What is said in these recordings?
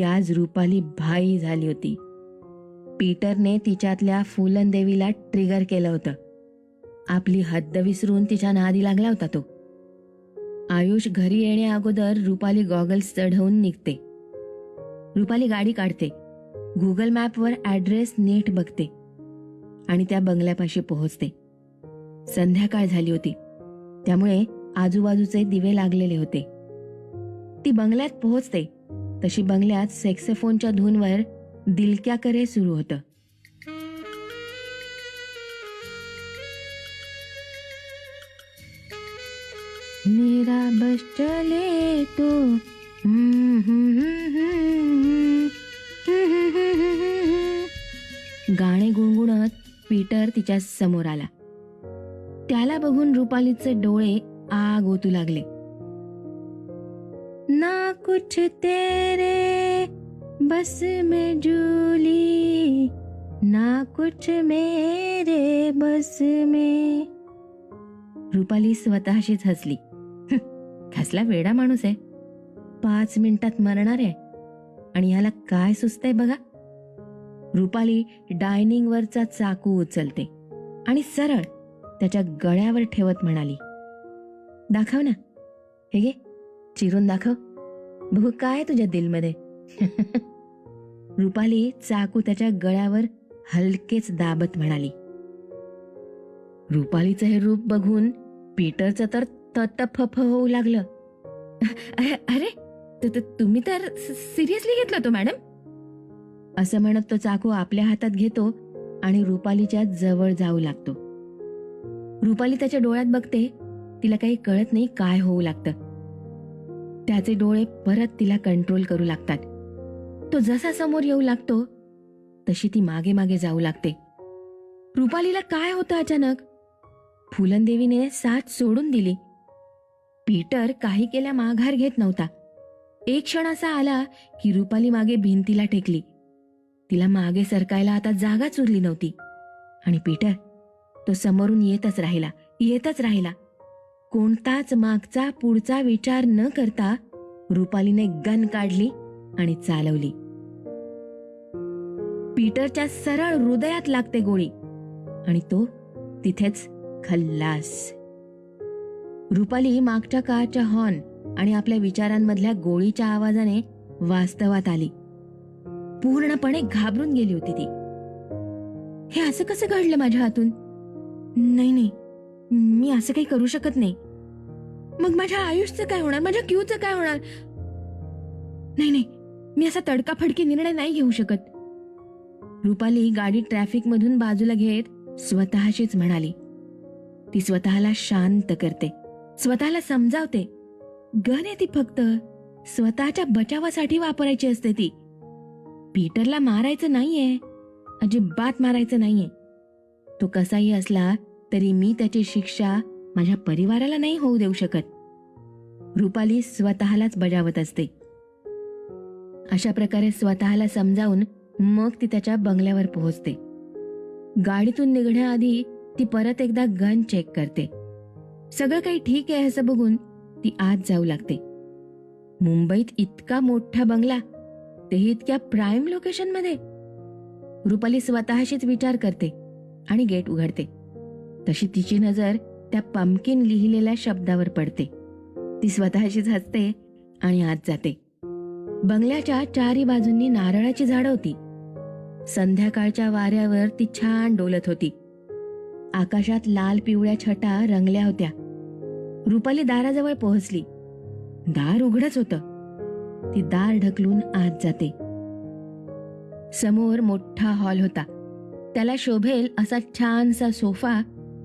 ती आज रुपाली भाई झाली होती. पीटरने तिच्यातल्या फुलनदेवीला ट्रिगर केलं होतं. आपली हद्द विसरून तिच्या नादी लागला होता तो. आयुष घरी येण्याअगोदर रुपाली गॉगल्स चढवून निघते. रुपाली गाडी काढते. गुगल मॅपवर ॲड्रेस नीट बघते. आणि त्या बंगल्यापाशी पोहोचते. संध्याकाळ झाली होती. त्यामुळे आजूबाजूचे दिवे लागलेले होते. ती बंगल्यात पोहोचते. तशी बंगल्यात सेक्सेफोनच्या धूनवर दिलक्या करे सुरू होतं. मेरा बस चले तो गाणे गुणगुणत पीटर तिच्या समोर आला. त्याला बघून रुपालीचे डोळे आग ओतू लागले. ना कुछ तेरे बस में जुली ना कुछ मेरे बस में। रुपाली स्वतःशीच हसली. कसला वेडा माणूस आहे. पाच मिनिटात मरणार आहे. आणि ह्याला काय सुचतंय बघा. रुपाली डायनिंग वरचा चाकू उचलते आणि सरळ त्याच्या गळ्यावर ठेवत म्हणाली दाखव ना. हे घे. चिरून दाखव. बघू काय तुझ्या दिलमध्ये. रुपाली चाकू त्याच्या गळ्यावर हलकेच दाबत म्हणाली. रुपालीचं हे रूप बघून पीटरचं तर ततफफ होऊ लागलं. अरे अरे तुम्ही तर सिरियसली घेतलं तो मॅडम? असं म्हणत तो चाकू आपल्या हातात घेतो आणि रुपालीच्या जवळ जाऊ लागतो. रुपाली त्याच्या डोळ्यात बघते तिला काही कळत नाही काय होऊ लागतं. त्याचे डोळे परत तिला कंट्रोल करू लागतात. तो जसा समोर येऊ लागतो तशी ती मागे मागे जाऊ लागते. रुपालीला काय होतं अचानक? फुलनदेवीने साथ सोडून दिली. पीटर काही केल्या माघार घेत नव्हता. एक क्षण असा आला की रुपाली मागे भिंतीला टेकली. तिला मागे सरकायला आता जागाच उरली नव्हती. आणि पीटर तो समोरून येतच राहिला येतच राहिला. कोणताच मागचा पुढचा विचार न करता रुपालीने गन काढली आणि चालवली. पीटरच्या सरळ हृदयात लागते गोळी आणि तो तिथेच खल्लास. रुपाली मागच्या कारच्या हॉर्न आणि आपल्या विचारांमधल्या गोळीच्या आवाजाने वास्तवात आली. पूर्णपणे घाबरून गेली होती ती. हे असं कसं घडलं माझ्या हातून? नाही नाही. मी असं काही करू शकत नाही. मग माझ्या आयुषचं काय होणार? माझ्या क्यूचं काय होणार? नाही नाही. मी असा तडकाफडकी निर्णय नाही घेऊ शकत. रुपाली गाडी ट्रॅफिक मधून बाजूला घेत स्वतःशीच म्हणाली. ती स्वतःला शांत करते. स्वतःला समजावते. गन आहे ती फक्त. स्वतःच्या बचावासाठी वापरायची असते ती. पीटरला मारायचं नाहीये. अजिबात मारायचं नाहीये. तो कसाही असला तरी मी त्याची शिक्षा माझ्या परिवाराला नाही होऊ देऊ शकत. रुपाली स्वतःलाच बजावत असते. अशा प्रकारे स्वतःला समजावून मग ती त्याच्या बंगल्यावर पोहोचते. गाडीतून निघण्याआधी ती परत एकदा गन चेक करते. सगळं काही ठीक आहे असं बघून ती आत जाऊ लागते. मुंबईत इतका मोठा बंगला तेही इतक्या प्राईम लोकेशनमध्ये. रुपाली स्वतःशीच विचार करते आणि गेट उघडते. तशी तिची नजर त्या पंपकिन लिहिलेल्या शब्दावर पडते. ती स्वतःशीच हसते आणि आत जाते. बंगल्याच्या चारी बाजूंनी नारळाची झाडं होती. संध्याकाळच्या वाऱ्यावर ती छान डोलत होती. आकाशात लाल पिवळ्या छटा रंगल्या होत्या. रुपाली दाराजवळ पोहोचली. दार उघडच होतं. ती दार ढकलून आत जाते. समोर मोठा हॉल होता. त्याला शोभेल असा छानसा सोफा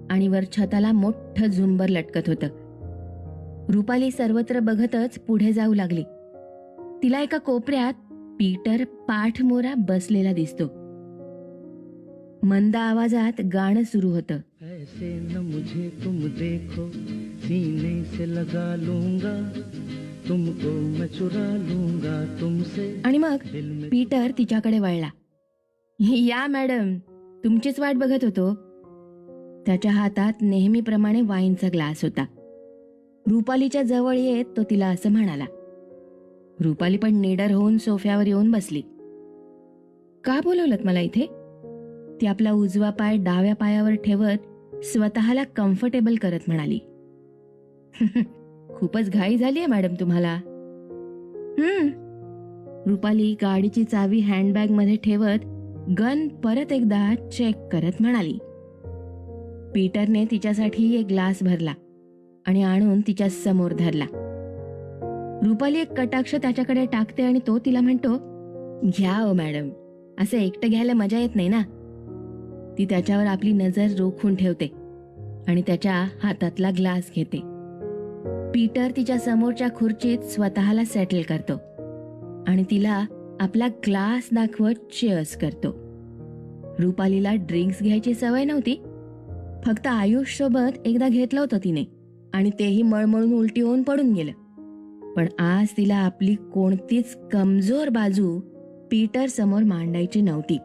आणि वर छताला मोठं झुंबर लटकत होतं. रुपाली सर्वत्र बघतच पुढे जाऊ लागली. तिला एका कोपऱ्यात पीटर पाठमोरा बसलेला दिसतो. मंद आवाजात गाणं सुरू होतं. ऐसे न मुझे तुम देखो सीने से लगा लूंगा तुमको मैं चुरा लूंगा तुमसे। आणि मग पीटर तिच्याकडे वळला. या मॅडम तुमचीच वाट बघत होतो. त्याच्या हातात नेहमीप्रमाणे वाईनचा ग्लास होता. रुपालीच्या जवळ येत तो तिला असं म्हणाला. रुपाली पण निडर होऊन सोफ्यावर येऊन बसली. का बोलवलं मला इथे? ती आपला उजवा पाय डाव्या पायावर ठेवत स्वतःला कम्फर्टेबल करत म्हणाली. खूपच घाई झाली आहे मॅडम तुम्हाला. हम्म रुपाली गाडीची चावी हँडबॅगमध्ये ठेवत गन परत एकदा चेक करत म्हणाली. पीटरने तिच्यासाठी एक ग्लास भरला आणि आणून तिच्या समोर धरला. रुपाली एक कटाक्ष त्याच्याकडे टाकते आणि तो तिला म्हणतो घ्या ओ मॅडम असं एकटं घ्यायला मजा येत नाही ना. ती त्याच्यावर आपली नजर रोखून ठेवते आणि त्याच्या हातातला ग्लास घेते. पीटर तिच्या समोरच्या खुर्चीत स्वतःला सेटल करतो आणि तिला आपला ग्लास दाखवत चेअर्स करतो. रुपालीला ड्रिंक्स घ्यायची सवय नव्हती फक्त आयुष सोबत एकदा घेतलं होतं तिने. आणि तेही मळमळून उलटी होऊन पडून गेलं. पण आज तिला आपली कोणतीच कमजोर बाजू पीटर समोर मांडायची नव्हती.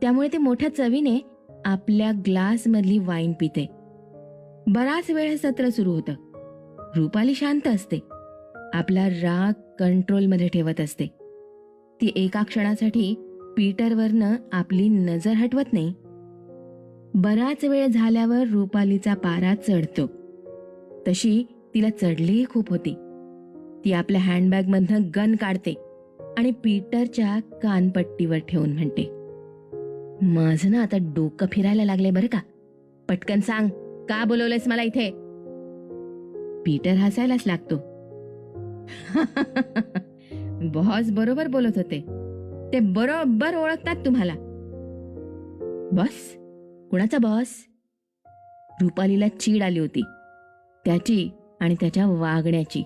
त्यामुळे ते मोठ्या चवीने आपल्या ग्लासमधली वाईन पिते. बराच वेळ हे सत्र सुरू होतं. रुपाली शांत असते. आपला राग कंट्रोलमध्ये ठेवत असते. ती एका क्षणासाठी पीटरवरनं आपली नजर हटवत नाही. बराच वेळ झाल्यावर रुपालीचा पारा चढतो. तशी तिला चढलीही खूप होती. ती आपल्या हँडबॅगमधनं गन काढते आणि पीटरच्या कानपट्टीवर ठेवून म्हणते माझं ना आता डोकं फिरायला लागले बरं का? पटकन सांग का बोलवलंयस मला इथे? पीटर हसायलाच लागतो. बॉस बरोबर बोलत होते. ते बरोबर ओळखतात तुम्हाला. बस. कुणाचा बॉस रुपालीला चीड आली होती. त्याची आणि त्याच्या वागण्याची.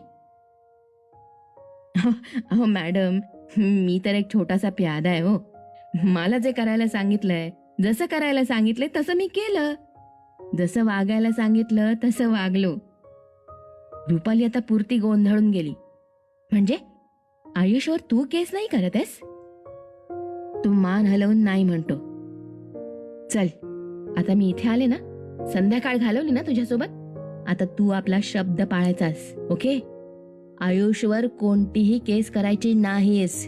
अहो मॅडम मी तर एक छोटासा प्यादा आहे हो. मला जे करायला सांगितलंय जसं करायला सांगितलंय तसं मी केलं. जसं वागायला सांगितलं तसं वागलो. रुपाली आता पुरती गोंधळून गेली. म्हणजे आयुष्यावर तू केस नाही करत आहेस तू मान हलवून नाही म्हणतो. चल आता मी इथे आले ना? संध्याकाळ घालवली ना तुझ्यासोबत? आता तू आपला शब्द पाळायचास ओके? आयुष्यवर कोणतीही केस करायची नाहीस.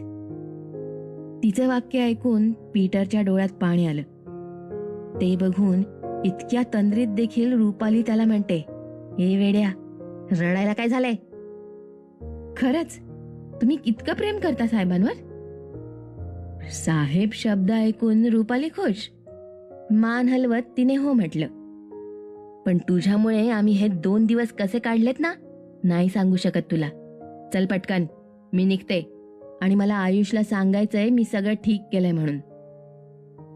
तिचं वाक्य ऐकून पीटरच्या डोळ्यात पाणी आलं. ते बघून इतक्या तंद्रीत देखील रुपाली त्याला म्हणते हे वेड्या रडायला काय झालंय? खरंच? तुम्ही इतकं प्रेम करता साहेबांवर? साहेब शब्द ऐकून रुपाली खुश. मान हलवत तिने हो म्हटलं. पण तुझ्यामुळे आम्ही हे दोन दिवस कसे काढलेत ना नाही सांगू शकत तुला. चल पटकन मी निघते. आणि मला आयुषला सांगायचंय मी सगळं ठीक केलंय म्हणून.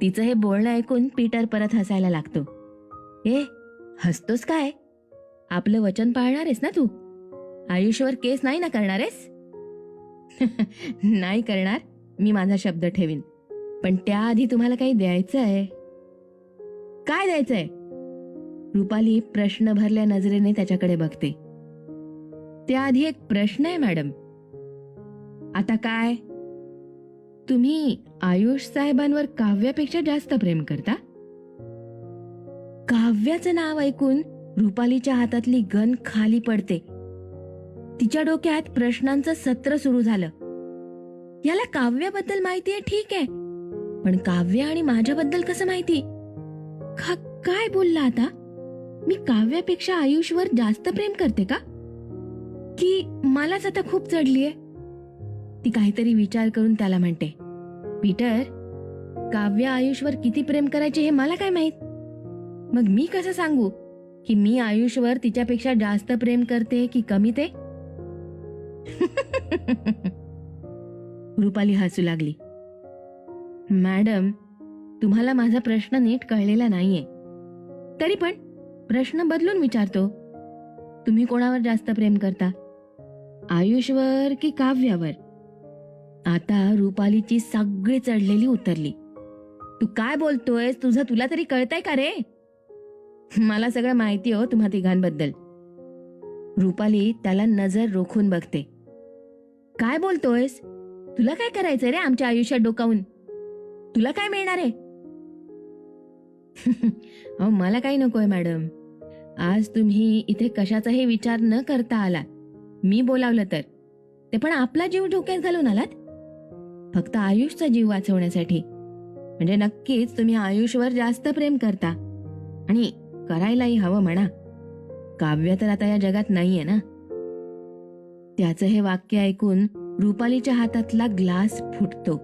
तिचं हे बोलणं ऐकून पीटर परत हसायला लागतो. ए हसतोस काय? आपलं वचन पाळणारेस ना तू? आयुष्यवर केस नाही ना करणारेस? नाही करणार मी माझा शब्द ठेवीन. पण त्याआधी तुम्हाला काही द्यायचं आहे काय द्यायचंय? रुपाली प्रश्न भरल्या नजरेने त्याच्याकडे बघते. त्याआधी एक प्रश्न आहे मॅडम. आता काय? तुम्ही आयुष साहेबांवर काव्यापेक्षा जास्त प्रेम करता? काव्याचं नाव ऐकून रुपालीच्या हातातली गन खाली पडते. तिच्या डोक्यात प्रश्नांचं सत्र सुरू झालं. याला काव्याबद्दल माहिती आहे ठीक आहे. पण काव्य आणि माझ्याबद्दल कसं माहिती? हा काय बोलला आता? मी काव्यापेक्षा आयुषवर जास्त प्रेम करते का? की मलाच आता खूप चढलीये? ती काहीतरी विचार करून त्याला म्हणते पीटर काव्य आयुषवर किती प्रेम करायचे हे मला काय माहीत? मग मी कसं सांगू? की मी आयुषवर तिच्यापेक्षा जास्त प्रेम करते की कमी ते? रुपाली हसू लागली. मॅडम तुम्हाला माझा प्रश्न नीट कळलेला नाहीये. तरी पण प्रश्न बदलून विचारतो. तुम्ही कोणावर जास्त प्रेम करता? आयुषवर की काव्यावर? आता रुपालीची सगळी चढलेली उतरली. तू काय बोलतोयस? तुझं तुला तरी कळतंय का रे? मला सगळं माहिती हो तुम्हा तिघांबद्दल. रुपाली त्याला नजर रोखून बघते. काय बोलतोयस? तुला काय करायचंय रे आमच्या आयुष्यात डोकावून? तुला काय मिळणार आहे? अहो मला काही नकोय मॅडम. आज तुम्ही इथे कशाचाही विचार न करता आला मी बोलावलं तर. ते पण आपला जीव धोक्यात घालून आलात? फक्त आयुषचा जीव वाचवण्यासाठी. म्हणजे नक्कीच तुम्ही आयुषवर जास्त प्रेम करता. आणि करायलाही हवं म्हणा. काव्य तर आता या जगात नाहीये ना? त्याचं हे वाक्य ऐकून रुपालीच्या हातातला ग्लास फुटतो.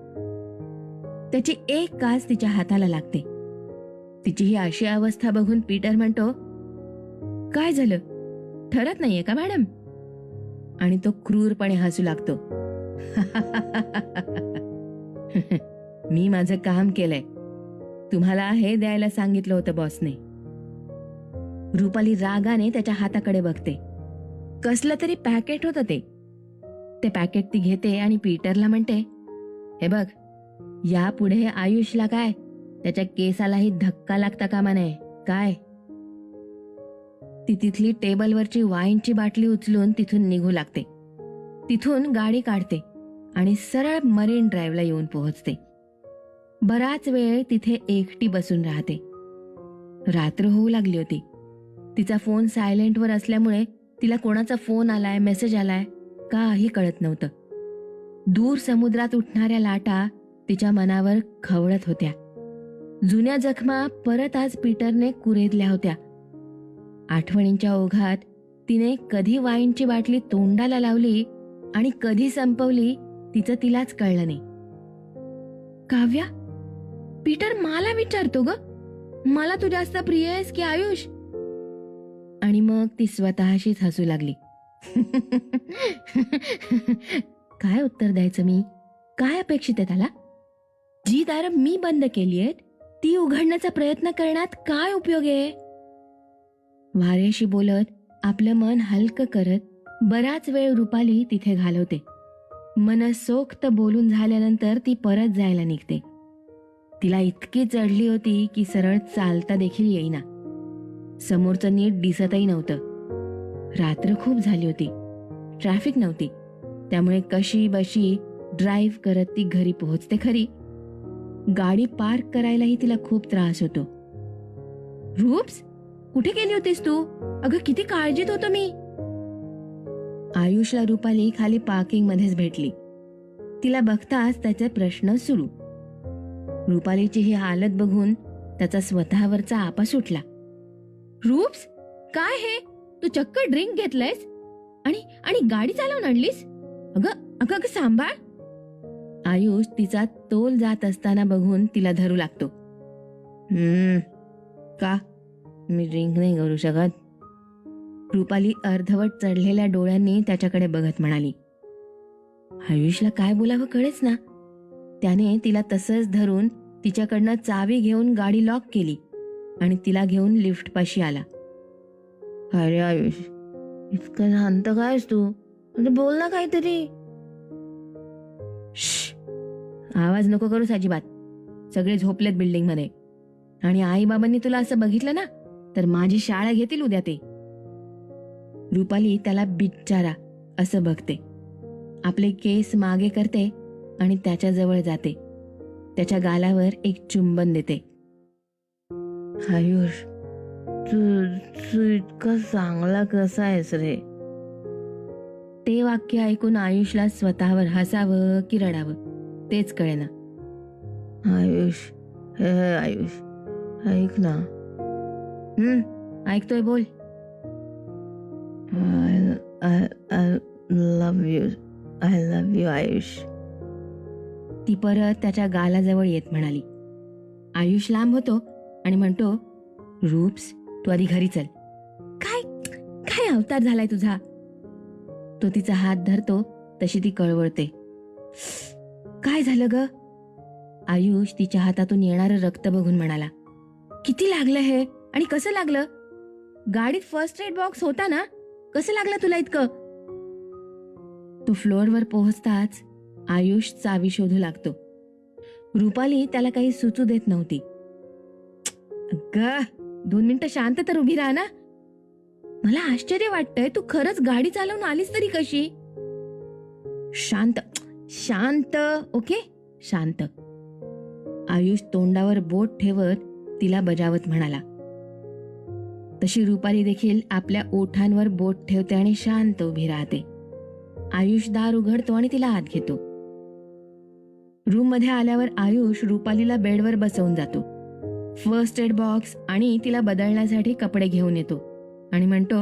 त्याची एक कास तिच्या हाताला लागते. तिची ही अशी अवस्था बघून पीटर म्हणतो काय झालं? ठरत नाहीये का मॅडम? आणि तो क्रूरपणे हसू लागतो. मी माझं काम केलंय. तुम्हाला हे द्यायला सांगितलं होतं बॉसने. रुपाली रागाने त्याच्या हाताकडे बघते. कसलं तरी पॅकेट होतं ते. ते पॅकेट ती घेते आणि पीटरला म्हणते हे बघ यापुढे आयुषला काय त्याच्या केसालाही धक्का लागता कामा नये. काय? ती तिथली टेबलवरची वाईनची बाटली उचलून तिथून निघू लागते. तिथून गाडी काढते आणि सरळ मरीन ड्राईव्हला येऊन पोहोचते. बराच वेळ तिथे एकटी बसून राहते. रात्र होऊ लागली होती. तिचा फोन सायलेंटवर असल्यामुळे तिला कोणाचा फोन आलाय मेसेज आलाय काही कळत नव्हतं. दूर समुद्रात उठणाऱ्या लाटा तिच्या मनावर खवळत होत्या. जुन्या जखमा परत आज पीटरने कुरेदल्या होत्या. आठवणींच्या ओघात तिने कधी वाईनची बाटली तोंडाला लावली आणि कधी संपवली तिचं तिलाच कळलं नाही. काव्या पीटर मला विचारतो ग. मला तू जास्त प्रिय आहेस की आयुष? आणि मग ती स्वतःशीच हसू लागली. काय उत्तर द्यायचं मी? काय अपेक्षित आहे त्याला? जी दारं मी बंद केली आहेत ती उघडण्याचा प्रयत्न करण्यात काय उपयोग आहे? वारेशी बोलत आपलं मन हलकं करत बराच वेळ रुपाली तिथे घालवते. मनसोक्त बोलून झाल्यानंतर ती परत जायला निघते. तिला इतकी चढली होती की सरळ चालता देखील येईना. समोरचं नीट दिसतही नव्हतं. रात्र खूप झाली होती. ट्रॅफिक नव्हती. त्यामुळे कशी बशी ड्राईव्ह करत ती घरी पोहोचते खरी? गाडी पार्क करायलाही तिला खूप त्रास होतो. रूप्स कुठे गेली होतीस तू? अगं किती काळजीत होतो मी. आयुषला रुपाली खाली पार्किंग मध्येच भेटली. तिला बघताच त्याचे प्रश्न सुरू. रुपालीची ही हालत बघून त्याचा स्वतःवरचा आपा सुटला. रूप्स काय हे? तू चक्क ड्रिंक घेतलंयस? आणि आणि गाडी चालवून आणलीस? अगं अगं अगं सांभाळ. आयुष तिचा तोल जात असताना बघून तिला धरू लागतो. हम्म का? मी ड्रिंक नाही करू शकत. रुपाली अर्धवट चढलेल्या डोळ्यांनी त्याच्याकडे बघत म्हणाली. आयुषला काय बोलावं कळेच ना. त्याने तिला तसंच धरून तिच्याकडनं चावी घेऊन गाडी लॉक केली आणि तिला घेऊन लिफ्टपाशी आला. अरे आयुष इतकं शांत कायस तू? बोल ना काहीतरी. श आवाज नको करूस अजिबात. सगळे झोपलेत बिल्डिंगमध्ये आणि आई बाबांनी तुला असं बघितलं ना तर माझी शाळा घेतील उद्या ते. रुपाली त्याला बिचारा असं बघते. आपले केस मागे करते आणि त्याच्याजवळ जाते. त्याच्या गालावर एक चुंबन देते. आयुष तू तू इतका चांगला कसा आहेस रे? ते वाक्य ऐकून आयुषला स्वतःवर हसावं की रडावं तेच कळेना. आयुष हे आयुष ऐक ना. हम्म ऐकतोय बोल. I love you I love you Ayush. ती परत त्याच्या गालाजवळ येत म्हणाली. आयुष लांब होतो आणि म्हणतो रूप्स तू आधी घरी चल. काय काय अवतार झालाय तुझा? तो तिचा हात धरतो तशी ती कळवळते. काय झालं ग? आयुष तिच्या हातातून येणारं रक्त बघून म्हणाला किती लागलं हे? आणि कसं लागलं? गाडीत फर्स्ट एड बॉक्स होता ना? कसं लागलं तुला इतकं? तो फ्लोअरवर पोहोचताच आयुष चावी शोधू लागतो. रुपाली त्याला काही सुचू देत नव्हती. ग दोन मिनिटं शांत तर उभी राहा ना. मला आश्चर्य वाटतंय तू खरंच गाडी चालवून आलीस तरी कशी? शांत. शांत ओके? शांत. आयुष तोंडावर बोट ठेवत तिला बजावत म्हणाला. तशी रुपाली देखील आपल्या ओठांवर बोट ठेवते आणि शांत उभी राहते. आयुष दार उघडतो आणि तिला आत घेतो. रूममध्ये आल्यावर आयुष रुपालीला बेडवर बसवून जातो. फर्स्ट एड बॉक्स आणि तिला बदलण्यासाठी कपडे घेऊन येतो. आणि म्हणतो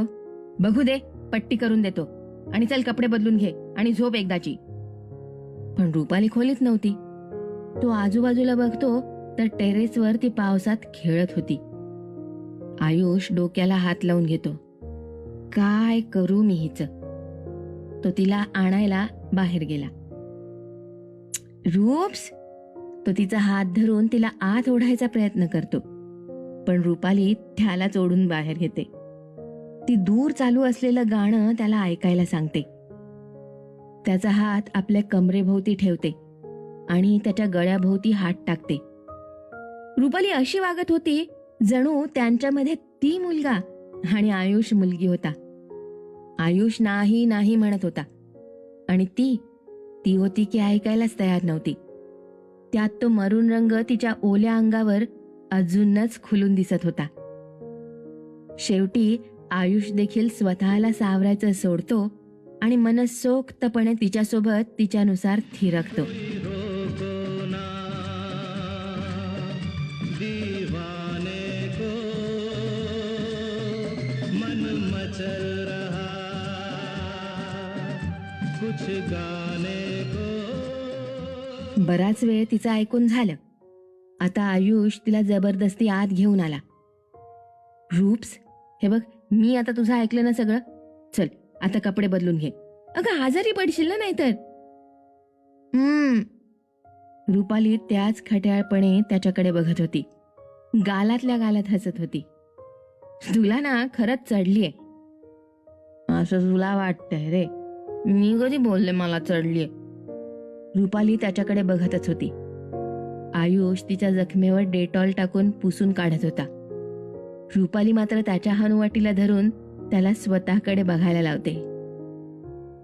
बघू दे पट्टी करून देतो. आणि चल कपडे बदलून घे आणि झोप एकदाची. पण रुपाली खोलीत नव्हती. तो आजूबाजूला बघतो तर टेरेसवर ती पावसात खेळत होती. आयुष डोक्याला हात लावून घेतो. काय करू मी हिच? तो तिला आणायला बाहेर गेला. रूप्स? तो तिचा हात धरून तिला आत ओढायचा प्रयत्न करतो. पण रुपाली त्यालाच ओढून बाहेर घेते. ती दूर चालू असलेलं गाणं त्याला ऐकायला सांगते. त्याचा हात आपल्या कमरेभोवती ठेवते आणि त्याच्या गळ्याभोवती हात टाकते. रुपाली अशी वागत होती जणू त्यांच्यामध्ये ती मुलगा आणि आयुष मुलगी होता. आयुष नाही नाही म्हणत होता. आणि ती ती होती की ऐकायलाच तयार नव्हती. त्यात तो मरून रंग तिच्या ओल्या अंगावर अजूनच खुलून दिसत होता. शेवटी आयुष देखील स्वतःला सावरायचं सोडतो आणि मनसोक्तपणे तिच्यासोबत तिच्यानुसार थिरकतो. बराच वेळ तिचं ऐकून झालं. आता आयुष तिला जबरदस्ती आत घेऊन आला. रूप्स हे बघ मी आता तुझं ऐकलं ना सगळं? चल आता कपडे बदलून घे. अगं आजारी पडशील ना नाहीतर. हम्म. रुपाली त्याच खट्याळपणे त्याच्याकडे बघत होती. गालातल्या गालात हसत होती. तुला ना खरंच चढलीये. असं तुला वाटतंय रे. मी कधी बोलले मला चढलीये? रुपाली त्याच्याकडे बघतच होती. आयुष तिच्या जखमेवर डेटॉल टाकून पुसून काढत होता. रुपाली मात्र त्याच्या हनुवटीला धरून त्याला स्वतःकडे बघायला लावते.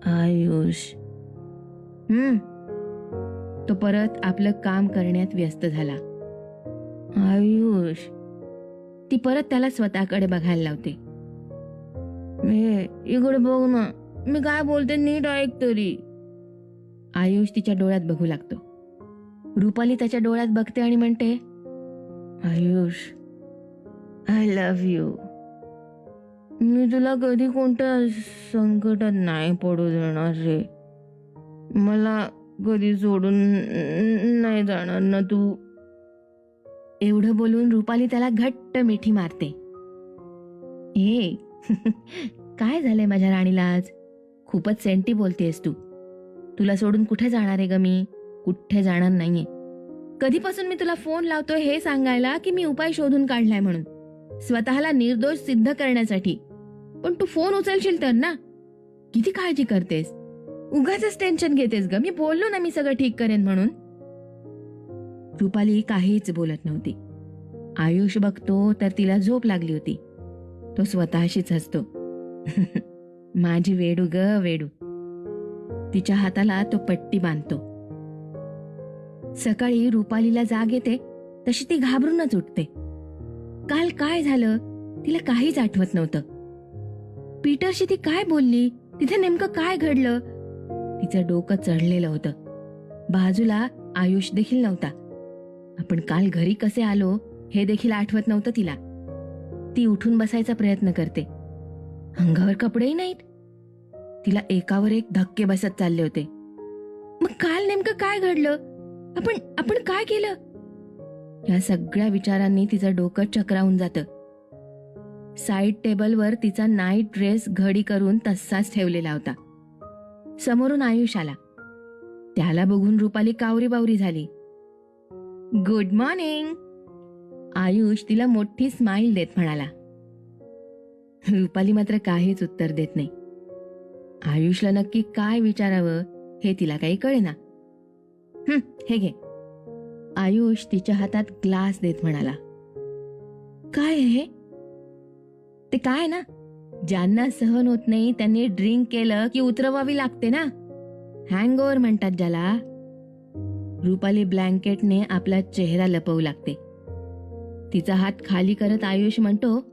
आयुष. हम्म. तो परत आपलं काम करण्यात व्यस्त झाला. आयुष. ती परत त्याला स्वतःकडे बघायला लावते. मी इकडे बघ ना. मी काय बोलते नीट ऐक तरी. आयुष तिच्या डोळ्यात बघू लागतो. रुपाली त्याच्या डोळ्यात बघते आणि म्हणते आयुष आय लव्ह यू मी तुला कधी कोणत्या संकटात नाही पडू देणार रे. मला कधी सोडून नाही जाणार ना तू. एवढं बोलून रुपाली त्याला घट्ट मिठी मारते. ए काय झालंय माझ्या राणीला आज? खूपच सेंटी बोलतेस तू. तुला सोडून कुठे जाणार आहे ग मी? कुठे जाणार नाहीये. कधीपासून मी तुला फोन लावतोय हे सांगायला की मी उपाय शोधून काढलाय म्हणून. स्वतःला निर्दोष सिद्ध करण्यासाठी. पण तू फोन उचलशील तर ना. किती काळजी करतेस? उगाच टेन्शन घेतेस ग. मी बोललो ना मी सगळं ठीक करेन म्हणून. रुपाली काहीच बोलत नव्हती. आयुष बघतो तर तिला झोप लागली होती. तो स्वतःशीच हसतो. माझी वेडू ग वेडू. तिच्या हाताला तो पट्टी बांधतो. सकाळी रुपालीला जाग येते तशी ती घाबरूनच उठते. काल काय झालं तिला काहीच आठवत नव्हतं. पीटरशी ती काय बोलली? तिथे नेमकं काय घडलं? तिचं डोकं चढलेलं होतं. बाजूला आयुष देखील नव्हता. आपण काल घरी कसे आलो हे देखील आठवत नव्हतं तिला. ती उठून बसायचा प्रयत्न करते. अंगावर कपडेही नाहीत. तिला एकावर एक धक्के बसत चालले होते. मग काल नेमकं काय घडलं? आपण आपण काय केलं? या सगळ्या विचारांनी तिचं डोकं चक्रावून जातं. साईड टेबलवर तिचा नाईट ड्रेस घडी करून तसाच ठेवलेला होता. समोरून आयुष आला. त्याला बघून रुपाली कावरी बावरी झाली. Good morning. आयुष तिला मोठी स्माइल देत म्हणाला. रुपाली मात्र काहीच उत्तर देत नाही. आयुषला नक्की काय विचारावं हे तिला काही कळेना. हे घे. आयुष तिच्या हातात ग्लास देत म्हणाला. काय आहे हे? ते काय ना? ज्यांना सहन होत नाही त्यांनी ड्रिंक केलं की उतरवावी लागते ना? हँग ओव्हर म्हणतात ज्याला. रुपाली ब्लँकेटने आपला चेहरा लपवू लागते. तिचा हात खाली करत आयुष म्हणतो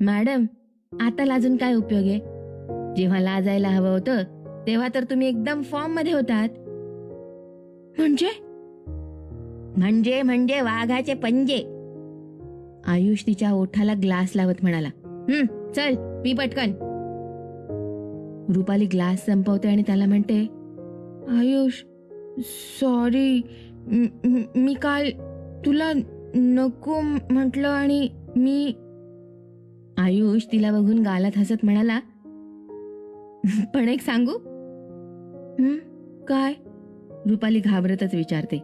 मॅडम आता लाजून काय उपयोग आहे? जेव्हा लाजायला हवं होतं तेव्हा तर तुम्ही एकदम फॉर्ममध्ये होतात. म्हणजे? म्हणजे म्हणजे वाघाचे पंजे. आयुष तिच्या ओठाला ग्लास लावत म्हणाला. हम्म चल पी पटकन. रुपाली ग्लास संपवते आणि त्याला म्हणते आयुष सॉरी मी काल तुला नको म्हटलं आणि मी आयुष तिला बघून गालात हसत म्हणाला पण एक सांगू? काय? रुपाली घाबरतच विचारते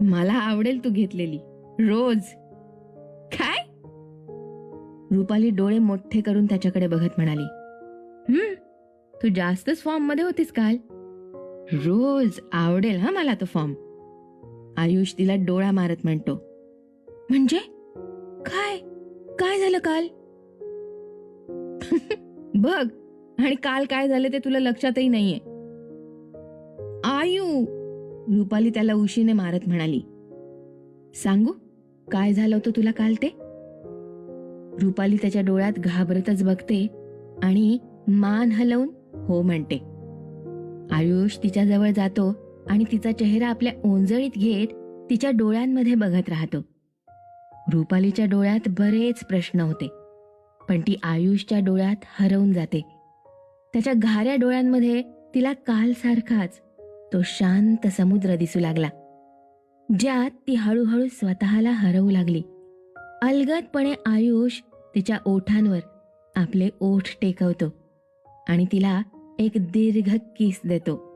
मला आवडेल तू घेतलेली रोज. रुपाली डोळे मोठे करून त्याच्याकडे बघत म्हणाली हम्म तू जास्तच फॉर्ममध्ये होतीस काल. रोज आवडेल हा मला तो फॉर्म. आयुष तिला डोळा मारत म्हणतो म्हणजे? काय? काय झालं काल? बघ आणि काल काय झालं ते तुला लक्षातही नाहीये. आयु. रुपाली त्याला उशीने मारत म्हणाली सांगू काय झालं होतं तुला काल ते? रुपाली त्याच्या डोळ्यात घाबरतच बघते आणि मान हलवून हो म्हणते. आयुष तिच्या जवळ जातो आणि तिचा चेहरा आपल्या ओंजळीत घेत तिच्या डोळ्यांमध्ये बघत राहतो. रुपालीच्या डोळ्यात बरेच प्रश्न होते पण ती आयुषच्या डोळ्यात हरवून जाते. त्याच्या घाऱ्या डोळ्यांमध्ये तिला कालसारखाच तो शांत समुद्र दिसू लागला ज्यात ती हळूहळू स्वतःला हरवू लागली. अलगदपणे आयुष तिच्या ओठांवर आपले ओठ टेकवतो आणि तिला एक दीर्घ किस देतो.